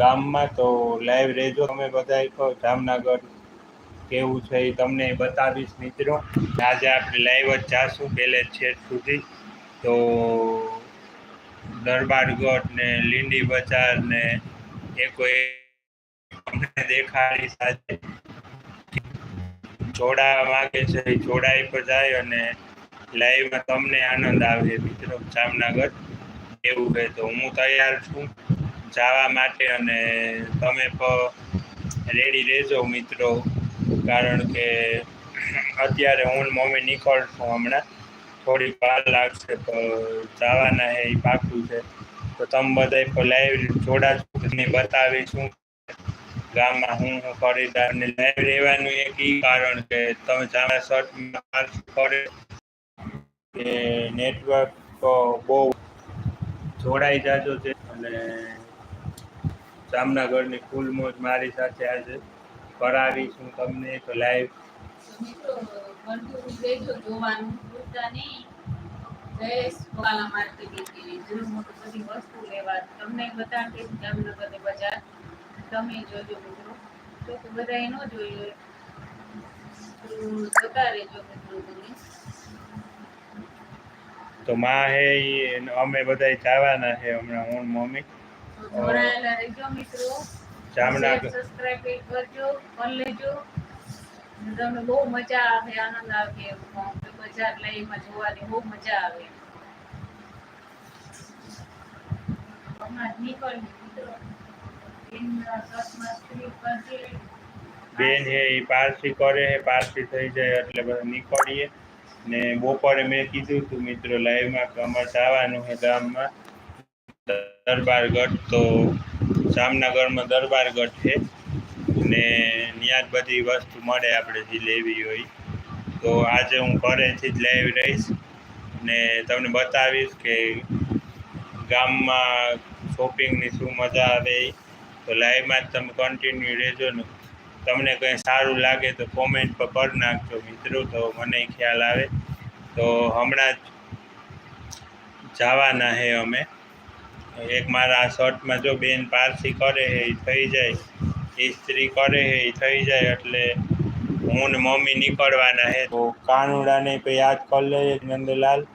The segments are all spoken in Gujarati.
ગામમાં તો લાઈવ રહેજો. તમે બધા જામનગર કેવું છે એ તમને બતાવીશ મિત્રો. આજે આપણે લાઈવ જ જાશું પહેલે છેક સુધી. તો દરબારગઢ ને લીંડી બજાર ને એ કોઈ અમને દેખાડીશ સાથે જોડાવા માંગે છે જોડાઈ પર જાય અને લાઈવમાં તમને આનંદ આવે મિત્રો. જામનગર એવું કહે તો હું તૈયાર છું. જવા માટે અને તમે પણ રેડી રહેજો મિત્રો. કારણ કે અત્યારે હું મમ્મી નીકળશું હમણાં. થોડી વાર લાગશે તો જવાના હે એ પાકું છે. તો તમે બધા પણ લાઈવ જોડાશો તમને બતાવીશું ગામમાં હું હું ખરીદાર લાઈવ રહેવાનું એક ઈ કારણ કે તમે જામા શર્ટમાં કરે કે નેટવર્ક તો બહુ જોડાઈ જાજો છે. અને જામનગરની ફૂલ મોજ મારી સાથે આજે કરાવીશું તમને તો લાઈવ બધી તમે જોજો મિત્રો તો કે ન જોઈ હોય તો માં હે અમે બધા જવાના છે હમણાં, હું મમ્મી. જોડાયેલા રહેજો મિત્રો. જામનગર સબસ્ક્રાઇબ કરજો કરી લેજો. તમને બહુ મજા આવે આનંદ આવે બજાર લાઈવમાં જોવાની બહુ મજા આવે. હમણાં જ નીકળ્યું મિત્રો. એમના શર્ટમાં સ્ત્રી કરજે. બેન હે એ પારસી કરે હે પારસી થઈ જાય એટલે બધા નીકળીએ. ને બપોરે મેં કીધું હતું મિત્રો લાઈવમાં કે અમારે જવાનું છે ગામમાં. દરબારગઢ તો જામનગરમાં દરબારગઢ છે. ને ત્યાં જ બધી વસ્તુ મળે આપણે જે લેવી હોય. તો આજે હું ઘરેથી જ લેવી રહીશ ને તમને બતાવીશ કે ગામમાં શોપિંગની શું મજા આવે. તો લાઈવમાં જ તમે કન્ટિન્યુ રહેજો ને. તમને કંઈ સારું લાગે તો કોમેન્ટ પર કરી નાખજો મિત્રો, તો મને ખ્યાલ આવે. તો હમણાં જ જવાના છે અમે. એક મારા શર્ટમાં જો બેન પારસી કરે એ થઈ જાય. ઇસ્ત્રી કરે એ થઈ જાય, એટલે હું ને મમ્મી નીકળવાના હે. તો કાનુડાને પણ યાદ કરી લઈએ નંદલાલ.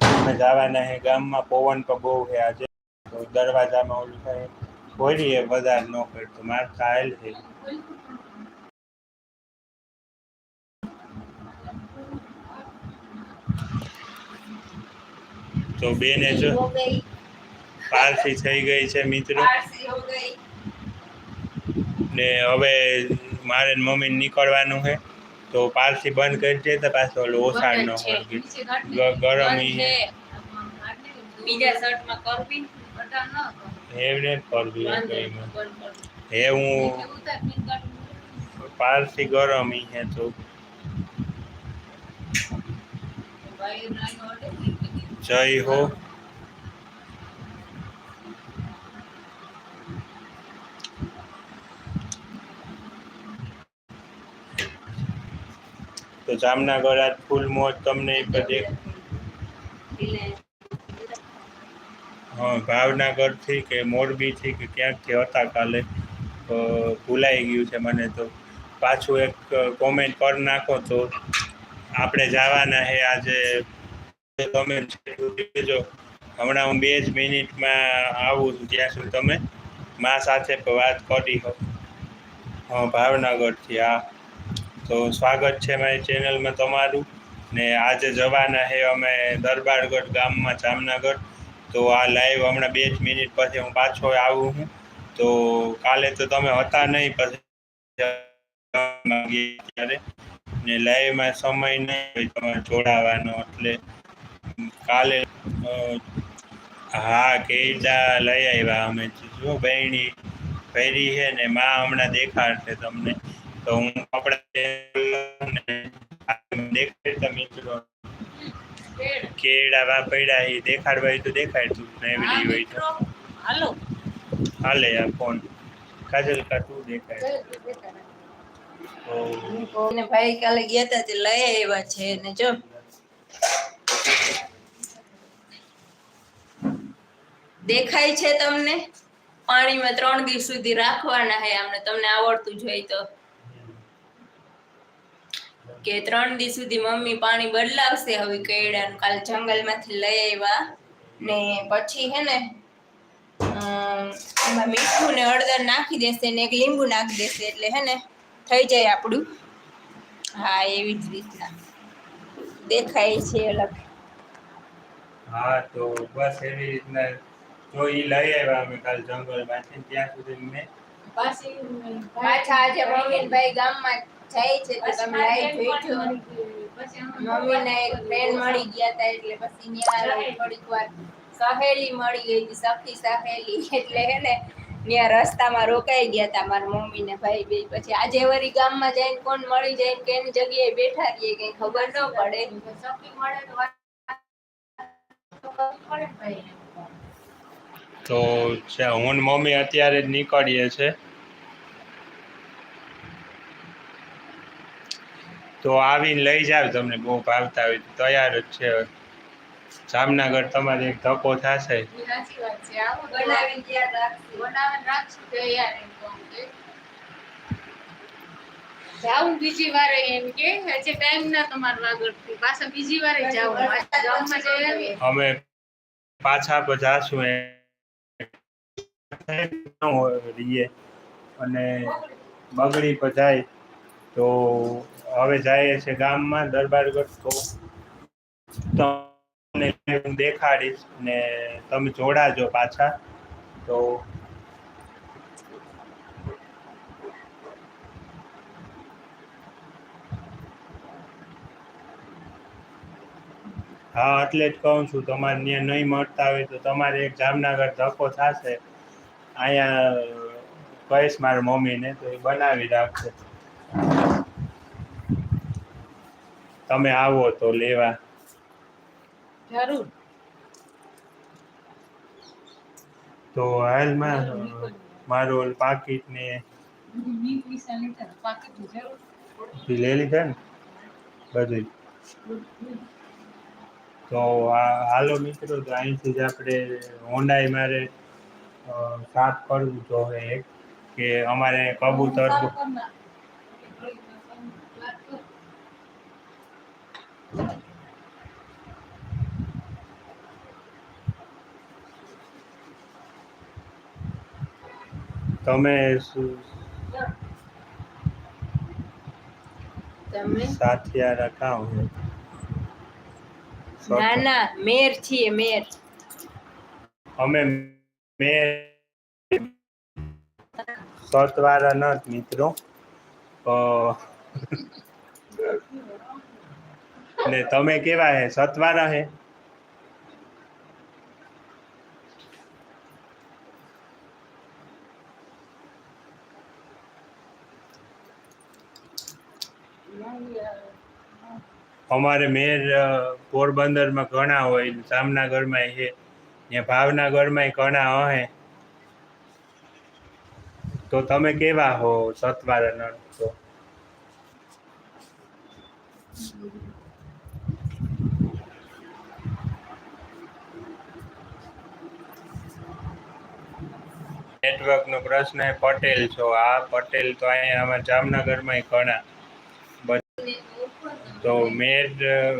અમે જવાના હે ગામમાં, પવન પણ બહુ છે આજે. તો દરવાજામાં ઓલું થાય. બોલીએ બધા ન કરતો માર કાયલ છે તો બેને જો પારસી થઈ ગઈ છે મિત્રો ને હવે મારે મમ્મીને નીકળવાનું છે તો પારસી બંધ કરી દે તો પાછો ઓલો ઓસાડનો ગરમ. બીજા શર્ટમાં કરવી. એમને કરવી. હે હું. પારસી ગરમ હે તો. જય હો જામનગર આજ ફૂલ મોજ તમને બધે. હા, ભાવનગરથી કે મોરબીથી કે ક્યાંકથી હતા કાલે ભૂલાઈ ગયું છે મને તો. પાછું એક કોમેન્ટ કરી નાખો તો, આપણે જવાના હે આજે. તમે જો, હમણાં હું બે જ મિનિટમાં આવું છું, ત્યાં સુધી તમે મા સાથે વાત કરી હા, ભાવનગરથી, હા. તો સ્વાગત છે મારી ચેનલમાં તમારું. ને આજે જવાના છે અમે દરબારગઢ ગામમાં જામનગર. તો આ લાઈવ હમણાં બે જ મિનિટ પછી હું પાછો આવું છું. તો કાલે તો તમે હતા નહીં, પછી ત્યારે. ને લાઈવમાં સમય નહીં હોય તમારે જોડાવાનો, એટલે કાલે હા કેડા લઈ આવ્યા અમે. જો બહેણી ફેરી છે ને, માં હમણાં દેખાડશે તમને. તો હું દેખાડતા પેડ. કેળા એ દેખાડવા હોય તો દેખાડ તું હા, નવરી હોય તો. હાલો. હાલે આ ફોન. કાજલ કા તું દેખાય? ને ભાઈ કાલે ગયા હતા તે લઈ આવ્યા છે ને જો. દેખાય છે તમને? પાણીમાં ત્રણ દિવસ સુધી રાખવાના હે આમને તમને આવડતું જ હોય તો. કે ત્રણ દિવસ સુધી મમ્મી પાણી બદલાવશે હવે કેળાનું. કાલ જંગલમાંથી લઈ આવ્યા ને પછી હે ને એમાં મીઠું ને હળદર નાખી દેશે ને એક લીંબુ નાખી દેશે એટલે હે ને થઈ જાય આપણું. હા એવી જ રીતના. દેખાય છે અલગ. હા તો બસ એવી રીતના જો એ લઈ આવ્યા અમે કાલ જંગલમાંથી ત્યાં સુધી મેં. પાછી પાછા આજે મમ્મીનભાઈ ગામમાં જાય છે તો તમે લાઈવ જોઈજો મમ્મીને એક ફ્રેન્ડ મળી ગયા હતા એટલે પછી ન્યા થોડીક વાર સહેલી મળી ગઈ હતી સખી સહેલી. એટલે હે ને ત્યાં રસ્તામાં રોકાઈ ગયા હતા મારા મમ્મી ને ભાઈ બે. પછી આજે વળી ગામમાં જઈને કોણ મળી જાય કે એની જગ્યાએ બેઠા રહીએ કઈ ખબર ન પડે. તો છે હું મમ્મી અત્યારે જ નીકળીએ છે તો આવીને લઈ જાવ તમને બહુ ભાવતા હોય તૈયાર જ છે જામનગર તમારે એક ધક્કો થશે. ઈ સાચી વાત છે. આવો બનાવીને ત્યાં રાખશું. બનાવીને રાખશું તો યાર એમ કહું કે જાઉં બીજી વારે એમ કે હજી ટાઈમ ના તમારે વાગડથી. પાછા બીજી વાર જાઉં. ગામમાં જઈ આવીએ. અમે પાછા પર જાશું એ રહીએ. અને બગડી પધાય જાય. તો હવે જાય છે ગામમાં દરબારગઢ તો તમને હું દેખાડીશ ને તમે જોડાજો પાછા. તો હા, એટલે જ કહું છું, તમારે ત્યાં નહીં મળતા હોય તો તમારે એક જામનગર ધક્કો થશે. અહીંયા કહીશ મારા મમ્મીને તો એ બનાવી રાખશે. તમે આવો તો લેવા. જરૂર. તો હાલમાં મારું પાકીટ ને લઈ લીધા ને? બધું તો હાલો મિત્રો તો અહીંથી જ આપણે હોન્ડાઈ મારે સાફ કરવું જોઈએ એક કે અમારે કબૂતર તમે શું સાથિયારા સાથિયા રખાવ ના ના મેર છીએ મેર. અમે મેર. સતવારા નથી મિત્રો. ને તમે કેવા હે? સતવારા હે? અમારે મેર પોરબંદરમાં ઘણા હોય, જામનગરમાં છે ને ભાવનગરમાં ઘણા હોય. તો તમે કેવા હો સતવારા તો? નેટવર્કનો પ્રશ્ન પટેલ છો. આ પટેલ તો અહીંયા અમારા જામનગરમાં ઘણા. તો મેર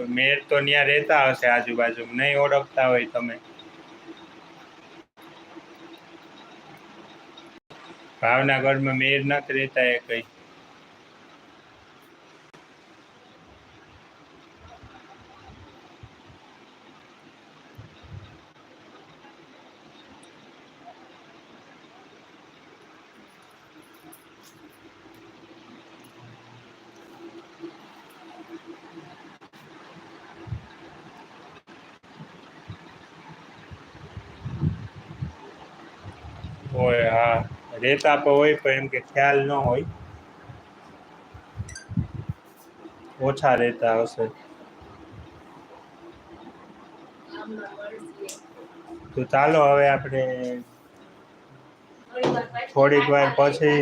મેર તો ત્યાં રહેતા હશે આજુબાજુ. નહીં ઓળખતા હોય તમે. ભાવનગરમાં મેર નથી રહેતા એ કઈ. હોય, હા. રહેતા પણ હોય, પણ એમ કે ખ્યાલ ન હોય. ઓછા રહેતા હશે. તો ચાલો હવે આપણે થોડીક વાર પછી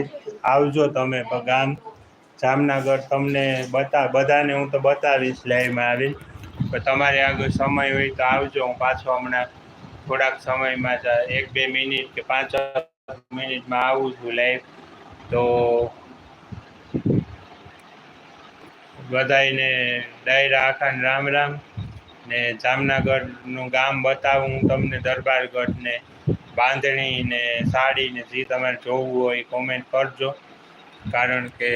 આવજો તમે ગામ જામનગર તમને બતા, બધાને હું તો બતાવીશ લાઈવમાં આવી પણ તમારે આગળ સમય હોય તો આવજો. હું પાછો હમણાં થોડાક સમયમાં એક બે મિનિટ કે પાંચ મિનિટમાં આવું છું લાઈવ તો બધાને ડાયરા આખાને રામ રામ ને જામનગરનું ગામ બતાવું, હું તમને દરબારગઢ ને બાંધણી ને સાડી ને જે તમારે જોવું હોય કોમેન્ટ કરજો. કારણ કે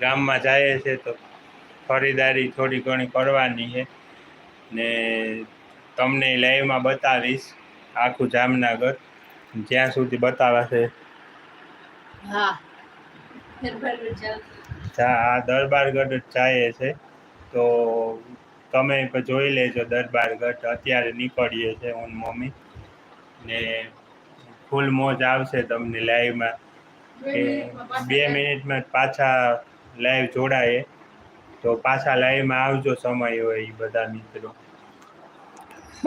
ગામમાં જાય છે તો ખરીદારી થોડી ઘણી કરવાની છે. ને તમને લાઈવમાં બતાવીશ આખું જામનગર. જ્યાં સુધી બતાવે છે. હા. આ દરબારગઢ જાય છે. તો તમે જોઈ લેજો દરબારગઢ અત્યારે નીકળીએ છે હું મમ્મી. ને ફૂલ મોજ આવશે તમને લાઈવમાં. કે બે મિનિટમાં જ પાછા લાઈવ જોડાય તો પાછા લાઈવમાં આવજો સમય હોય એ બધા મિત્રો.